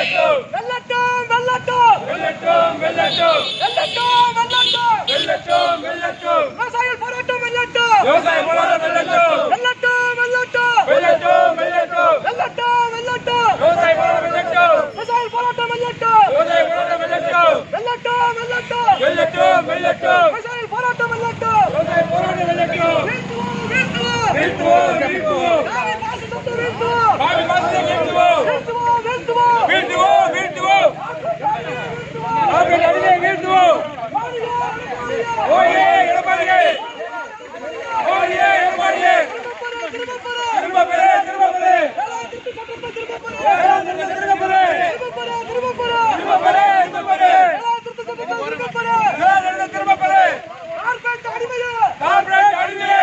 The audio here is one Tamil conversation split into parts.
வெல்லட்டும் வெல்லட்டும் வெல்லட்டும் வெல்லட்டும் வெல்லட்டும் வெல்லட்டும் வெல்லட்டும் வெல்லட்டும் விவசாயிகள் போராட்டம் வெல்லட்டும் விவசாய போராட்டம் வெல்லட்டும் வெல்லட்டும் வெல்லட்டும் வெல்லட்டும் வெல்லட்டும் வெல்லட்டும் வெல்லட்டும் விவசாய போராட்டம் வெல்லட்டும் விவசாயிகள் போராட்டம் வெல்லட்டும் விவசாய போராட்டம் வெல்லட்டும் வெல்லட்டும் வெல்லட்டும் வெல்லட்டும் வெல்லட்டும் விவசாயிகள் போராட்டம் வெல்லட்டும் விவசாய போராட்டம் வெல்லட்டும் வீழ்த்துவோம் வீழ்த்துவோம் வீழ்த்துவோம் வீழ்த்துவோம் காவி பாசிசத்தை வீழ்த்துவோம் பாவி மாசத்தை வீழ்த்துவோம் வீழ்த்துவோம் வீழ்த்துவோம் வீழ்த்துவோம் வீழ்த்துவோம் கார்பரேட் அடியை வீழ்த்துவோம் ஓயே எடப்பாடியே ஓயே எடப்பாடியே திரும்ப பெரு திரும்ப பெரு வேளாண் சட்டத்தை திரும்ப பெரு திரும்ப பெரு திரும்ப பெரு வேளாண் சட்டத்தை திரும்ப பெரு கார்பரேட் அடிமையே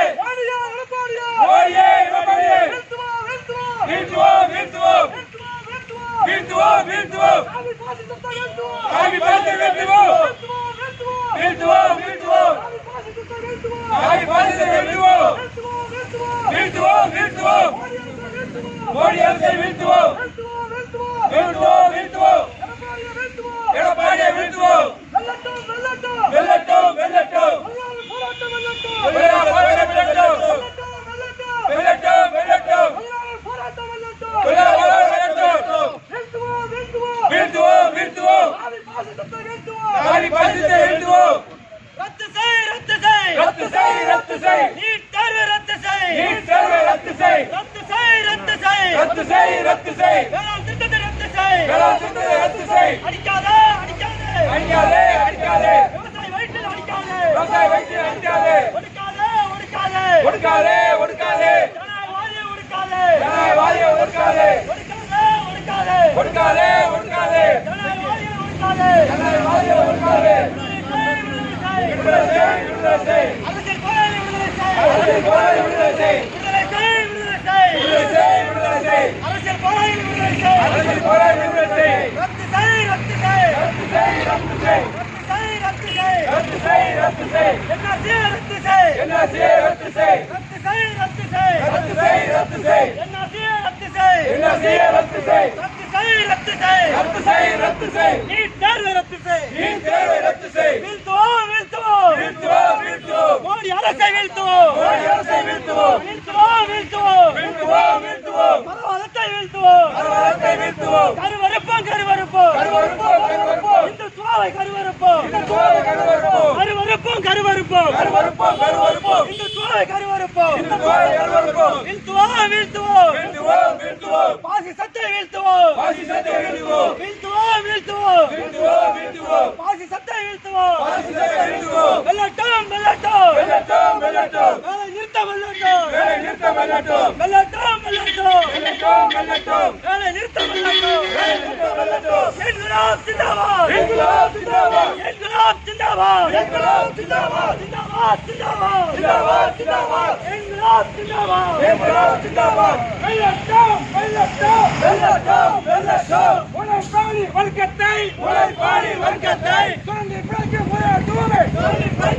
ஓயே எடப்பாடியே வீழ்த்துவோம் வீழ்த்துவோம் வீழ்த்துவோம் வீழ்த்துவோம் காவி பாசத்தை வீழ்த்துவோம் வீழ்த்துவோம் வீழ்த்துவோம் காவி பாசத்தை வீழ்த்துவோம் வீழ்த்துவோம் வீழ்த்துவோம் மோடி அரசை வீழ்த்துவோம் வீழ்த்துவோம் வீழ்த்துவோம் எடப்பாடியை வீழ்த்துவோம் வெல்லட்டும் வெல்லட்டும் வெள்ளம் போராட்டம் வெல்லட்டும் வெல்லட்டும் வெல்லட்டும் வெள்ளம் போராட்டம் வெல்லட்டும் வீழ்த்துவோம் வீழ்த்துவோம் காவி பாசத்தை வீழ்த்துவோம் ரத்து செய் ரத்து செய் ரத்து செய். நீட் தேர்வு ரத்து செய். நீட் தேர்வை ரத்து செய். ரத்து செய் ரத்து செய். ரத்து செய் ரத்து செய். வேளாண் திட்டத்தை ரத்து செய். வேளாண் சட்டத்தை ரத்து செய். அடிக்காதே அடிக்காதே. அடிக்காதே அடிக்காதே. விவசாய வயிற்றில் அடிக்காதே. விவசாய வயிற்று அடிக்காதே. ஒடுக்காதே ஒடுக்காதே. ஒடுக்காதே ஒடுக்காதே. ஜனநாயகவாதியை ஒடுக்காதே. ஜனநாயகவாதியை ஒடுக்காதே ஒடுக்காதே. ரத்து செய் ரத்து செய் ரத்து செய் ரத்து செய் நீ தேர்வு ரத்து செய் நீ அரசை வீழ்த்துவோம். அரசை வீழ்த்துவோம் வீழ்த்துவோம், வீழ்த்துவோம். வீழ்த்துவோம் வீழ்த்துவோம் மதவாதத்தை வீழ்த்துவோம். அரவத்தை வீழ்த்துவோம் கருவறுப்போம், கருவறுப்போம். கருவறுப்போம் கருவறுப்போம் இந்துத்துவாவை கருவறுப்போம். இந்துத்துவாவை கருவறுப்போம் கருவறுப்போம், கருவறுப்போம். கருவறுப்போம் கருவறுப்போம் இந்துத்துவாவை கருவறுப்போம். இந்துத்துவாவை கருவறுப்போம் வீழ்த்துவோம், வீழ்த்துவோம். வீழ்த்துவோம் வீழ்த்துவோம் பாசிசத்தை வீழ்த்துவோம். பாசிசத்தை வீழ்த்துவோம் வீழ்த்துவோம், வீழ்த்துவோம். வீழ்த்துவோம் வீழ்த்துவோம் பாசிசத்தை வீழ்த்துவோம். பாசிசத்தை வீழ்த்துவோம் வெல்லட்டும், வெல்லட்டும். வெல்லட்டும் வெல்லட்டும் வேலை நிறுத்த வெல்லட்டும். வேலை நிறுத்த வெல்லட்டும் வெல்லட்டும், வெல்லட்டும். வெல்லட்டும் வெல்லட்டும் வேலை நிறுத்த வெல்லட்டும். வேலை நிறுத்த வெல்லட்டும் இன்குலாப் ஜிந்தாபாத். இன்குலாப் ஜிந்தாபாத். இன்குலாப் ஜிந்தாபாத். இன்குலாப் ஜிந்தாபாத். ஜிந்தாபாத், ஜிந்தாபாத். ஜிந்தாபாத் ஜிந்தாபாத் இன்குலாப் ஜிந்தாபாத். இன்குலாப் ஜிந்தாபாத் வெல்லட்டும், வெல்லட்டும். வெல்லட்டும் வெல்லட்டும் உழைப்பாளி வர்க்கத்தை உழைப்பாளி வர்க்கத்தை சுரண்டி பிழைக்கும். சுரண்டி பிழைக்கும் முதலாளித்துவமே. முதலாளிகளை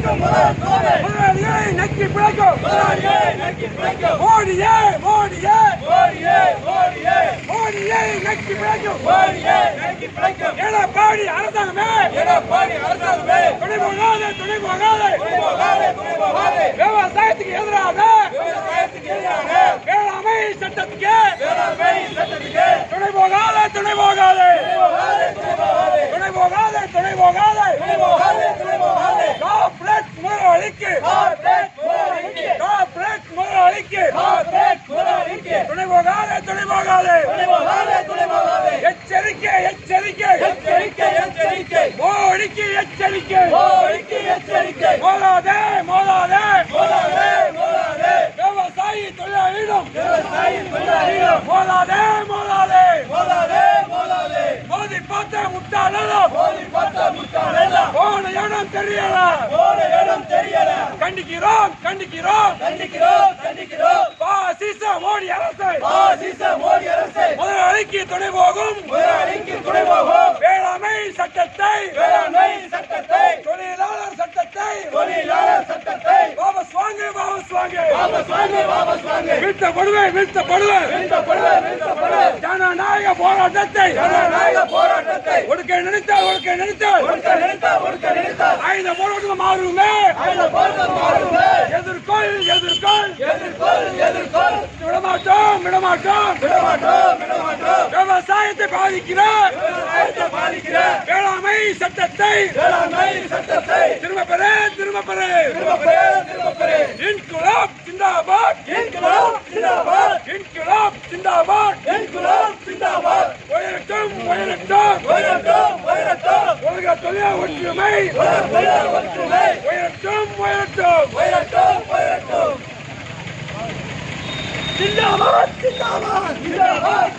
நக்கி பிழைக்கும் முதலாளியை நக்கி பிழைக்கும் மோடியே மோடியே மோடியே மோடியே மோடியை நக்கி பிழைக்கும் மோடியே நக்கி பிழைக்கும் எடப்பாடி அரசாங்கமே எடப்பாடி அரசாங்கமே துணை போகாதே துணை போகாதே துணை போகாதே துணை போகாதே விவசாயத்துக்கு எதிராக விவசாயத்துக்கு எதிராக வேளாண்மை சட்டத்துக்கு வேளாண்மை சட்டத்துக்கு துணை போகாதே துணை போகாதே போகாதே துணை போகாதே துணை போகாதே துணை போகாதே துணை போகாதே துணை போகாதே கார்ப்பரேட் முதலாளிக்கு கார்ப்பரேட் முதலாளிக்கு கார்ப்பரேட் முதலாளிக்கு கார்ப்பரேட் முதலாளிக்கு துணை போகாதே துணை போகாதே துணை போகாதே துணை போகாதே எச்சரிக்கை எச்சரிக்கை எச்சரிக்கை எச்சரிக்கை மோடிக்கு எச்சரிக்கை. மோடிக்கு எச்சரிக்கை. மோதாதே மோதாதே மோதாதே மோதாதே. விவசாயி தொழிலாளியிடம் விவசாயி தொழிலாளிகளும் மோதாதே மோதாதே. மோதாதே மோதாதே. மோதி பார்த்த முட்டாளெல்லாம் மோதி பார்த்த முட்டாளெல்லாம் போன இடம் தெரியல. போன இடம் தெரியல. கண்டிக்கிறோம் கண்டிக்கிறோம். கண்டிக்கிறோம் கண்டிக்கிறோம். பாசிச மோடி அரசை. பாசிச மோடி அரசை. முதலாளிக்கு துணை போகும். முதலாளிக்கு துணை போகும். வேளாண்மை சட்டத்தை வேளாண்மை சட்டத்தை தொழிலாளர் சட்டத்தை தொழிலாளர் சட்டத்தை. வாபஸ் வாங்கு வாபஸ் வாங்கு. வாபஸ் வாங்க வாபஸ் வாங்க. வீழ்த்தப்படுவேன் வீழ்த்தப்படுவேன் வீழ்த்தப்படுவேன் வீழ்த்தப்படுவேன் ஜனநாயக போராட்டத்தை. ஜனநாயக போராட்டத்தை. ஒடுக்க நினைத்தால் ஒடுக்க நினைத்தால் ஒடுக்க நினைத்தால் ஒடுக்க நினைத்தால் ஆயுத போராட்டம் மாறுமே. ஆயுத போராட்டம் மாறுமே. எதிர்கொள் எதிர்கொள். எதிர்கொள் எதிர்கொள். விடமாட்டோம் விடமாட்டோம். விடமாட்டோம் விவசாயத்தை பாதிக்கிற வேளாண்மை சட்டத்தை. சட்டத்தை. திரும்ப பெறு திரும்ப பெறு. திரும்ப பெறு திரும்ப பெறு. இன்குலாப் ஜிந்தாபாத் இன்குலாப் ஜிந்தாபாத் இன்குலாப் ஜிந்தாபாத் இன்குலாப் ஜிந்தாபாத் உயரட்டும் உயரட்டும். உயரட்டும் உயரட்டும். உலக தொழில் ஒற்றுமை. ஒற்றுமை. உயரட்டும் உயரட்டும். உயரட்டும் உயரட்டும். ஜிந்தாபாத் ஜிந்தாபாத் ஜிந்தாபாத்